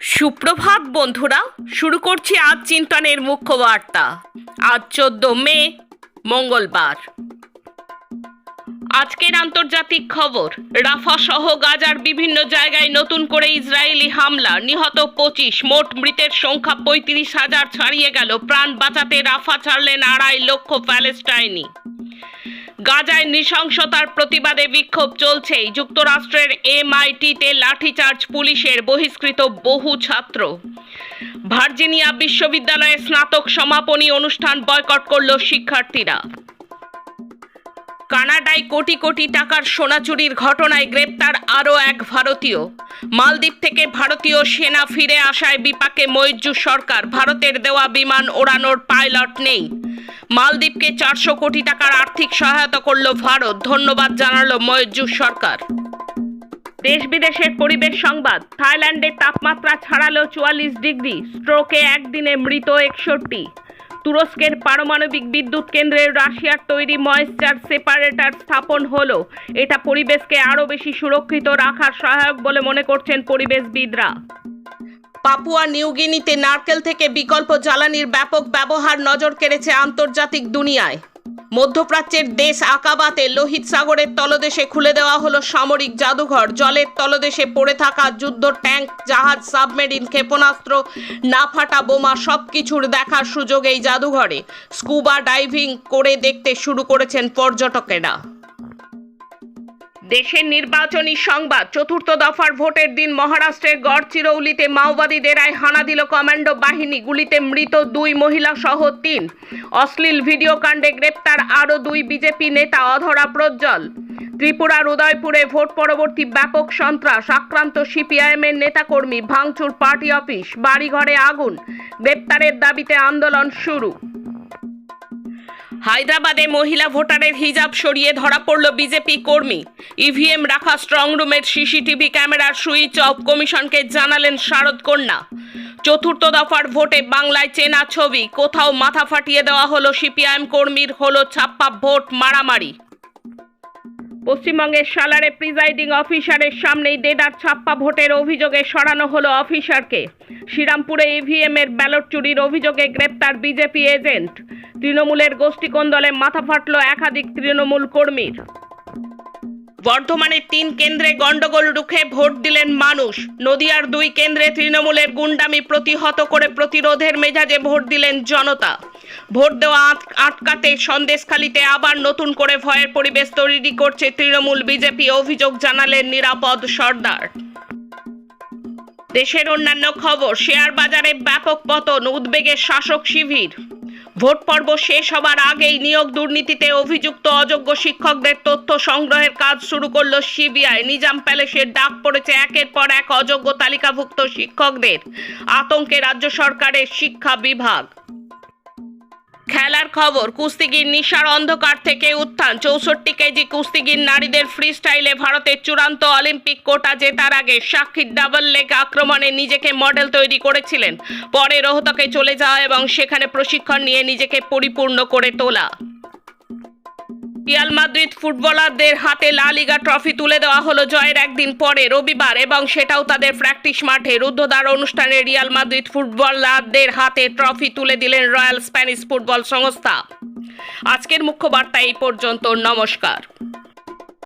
সুপ্রভাত, বন্ধুরা। শুরু করছি আজ চিন্তনের মুখ্য বার্তা আজ চোদ্দ মে, মঙ্গলবার। আজকের আন্তর্জাতিক খবর, রাফা সহ গাজার বিভিন্ন জায়গায় নতুন করে ইসরায়েলি হামলা, নিহত পঁচিশ, মোট মৃতের সংখ্যা পঁয়ত্রিশ হাজার, ছাড়িয়ে গেল। প্রাণ বাঁচাতে রাফা ছাড়লেন আড়াই লক্ষ প্যালেস্টাইনি। গাজায় নৃশংসতার প্রতিবাদে বিক্ষোভ চলছেই। যুক্তরাষ্ট্রের এমআইটিতে লাঠিচার্জ পুলিশের বহিষ্কৃত বহু ছাত্র। ভার্জিনিয়া বিশ্ববিদ্যালয়ে স্নাতক সমাপনী অনুষ্ঠান বয়কট করল শিক্ষার্থীরা। কানাডায় কোটি কোটি টাকার সোনা চুরির ঘটনায় গ্রেপ্তার আরও এক ভারতীয়। মালদ্বীপ থেকে ভারতীয় সেনা ফিরে আসায় বিপাকে মৈজু সরকার। ভারতের দেওয়া বিমান ওড়ানোর পাইলট নেই। মালদ্বীপকে চারশো কোটি টাকার আর্থিক সহায়তা করল ভারত। ধন্যবাদ জানালো মৈজু সরকার। দেশ বিদেশের পরিবেশ সংবাদ। থাইল্যান্ডে তাপমাত্রা ছাড়ালো চুয়াল্লিশ ডিগ্রি। স্ট্রোকে একদিনে মৃত একষট্টি। তুরস্কের পারমাণবিক বিদ্যুৎ কেন্দ্রে রাশিয়ার তৈরি ময়েশ্চার সেপারেটার স্থাপন হলো। এটা পরিবেশকে আরও বেশি সুরক্ষিত রাখার সহায়ক বলে মনে করছেন পরিবেশবিদরা। পাপুয়া নিউগিনিতে নারকেল থেকে বিকল্প জ্বালানির ব্যাপক ব্যবহার নজর কেড়েছে আন্তর্জাতিক দুনিয়ায়। মধ্যপ্রাচ্যের দেশ আকাবাতে লোহিত সাগরের তলদেশে খুলে দেওয়া হলো সামরিক জাদুঘর। জলের তলদেশে পড়ে থাকা যুদ্ধ ট্যাঙ্ক, জাহাজ, সাবমেরিন, ক্ষেপণাস্ত্র না ফাটা বোমা সব কিছুর দেখার সুযোগ এই জাদুঘরে। স্কুবা ডাইভিং করে দেখতে শুরু করেছেন পর্যটকেরা। দেশের নির্বাচনী সংবাদ, চতুর্থ দফার ভোটের দিন মহারাষ্ট্রের গড়চিরৌলিতে মাওবাদী ডেরায় হানা দিল কমান্ডো বাহিনী, গুলিতে মৃত দুই মহিলা সহ তিন। অশ্লীল ভিডিও কাণ্ডে গ্রেপ্তার আরও দুই বিজেপি নেতা অধরা প্রজ্জ্বল। ত্রিপুরার উদয়পুরে ভোট পরবর্তী ব্যাপক সন্ত্রাস, আক্রান্ত সিপিআইএমের নেতাকর্মী ভাঙচুর পার্টি অফিস, বাড়িঘরে আগুন, গ্রেপ্তারের দাবিতে আন্দোলন শুরু। হায়দ্রাবাদে মহিলা ভোটারের হিজাব সরিয়ে ধরা পড়ল বিজেপি কর্মী। ইভিএম রাখা স্ট্রং রুমের সিসিটিভি ক্যামেরার সুইচ অফ কমিশনকে জানালেন শারদ কন্যা। চতুর্থ দফার ভোটে বাংলায় চেনা ছবি, কোথাও মাথা ফাটিয়ে দেওয়া হলো সিপিআইএম কর্মীর হলো ছাপ্পা ভোট মারামারি। পশ্চিমবঙ্গের সালারে প্রিজাইডিং অফিসারের সামনেই দেদার ছাপ্পা ভোটের অভিযোগে সরানো হলো অফিসারকে। শ্রীরামপুরে ইভিএম এর ব্যালট চুরির অভিযোগে গ্রেপ্তার বিজেপি এজেন্ট। তৃণমূলের গোষ্ঠী কোন্দলে মাথা ফাটল একাধিক তৃণমূল কর্মীর। বর্ধমানের তিন কেন্দ্রে গন্ডগোল রুখে ভোট দিলেন মানুষ। নদিয়ার দুই কেন্দ্রে তৃণমূলের গুন্ডামি প্রতিহত করে প্রতিরোধের মেজাজে ভোট দিলেন জনতা। ভোট দেওয়া আট- আটকাতে সন্দেশখালিতে আবার নতুন করে ভয়ের পরিবেশ তৈরি করছে তৃণমূল বিজেপি, অভিযোগ জানালেন নিরাপদ সর্দার। দেশের অন্যান্য খবর, শেয়ার বাজারে ব্যাপক পতন উদ্বেগের শাসক শিবির। ভোট পর্ব শেষ হবার আগেই নিয়োগ দুর্নীতিতে অভিযুক্ত অযোগ্য শিক্ষকদের তথ্য সংগ্রহের কাজ শুরু করল সিবিআই। নিজাম প্যালেসের ডাক পড়েছে একের পর এক অযোগ্য তালিকাভুক্ত শিক্ষকদের। আতঙ্কে রাজ্য সরকারের শিক্ষা বিভাগ। খেলার খবর, কুস্তিগির নিশার অন্ধকার থেকে উত্থান। চৌষট্টি কেজি কুস্তিগির নারীদের ফ্রি স্টাইলে ভারতের চূড়ান্ত অলিম্পিক কোটা জেতার আগে সাক্ষীর ডাবল লেগ আক্রমণে নিজেকে মডেল তৈরি করেছিলেন। পরে রোহতকে চলে যাওয়া এবং সেখানে প্রশিক্ষণ নিয়ে নিজেকে পরিপূর্ণ করে তোলা। রিয়াল মাদ্রিদ ফুটবলারদের হাতে লা লিগা ট্রফি তুলে দেওয়া হলো জয়ের একদিন পরে, রবিবার, এবং সেটাও তাদের প্র্যাকটিস মাঠে। রুদ্ধদ্বার অনুষ্ঠানে রিয়াল মাদ্রিদ ফুটবলারদের হাতে ট্রফি তুলে দিলেন রয়্যাল স্প্যানিশ ফুটবল সংস্থা। আজকের মুখ্য বার্তা এই পর্যন্ত, নমস্কার।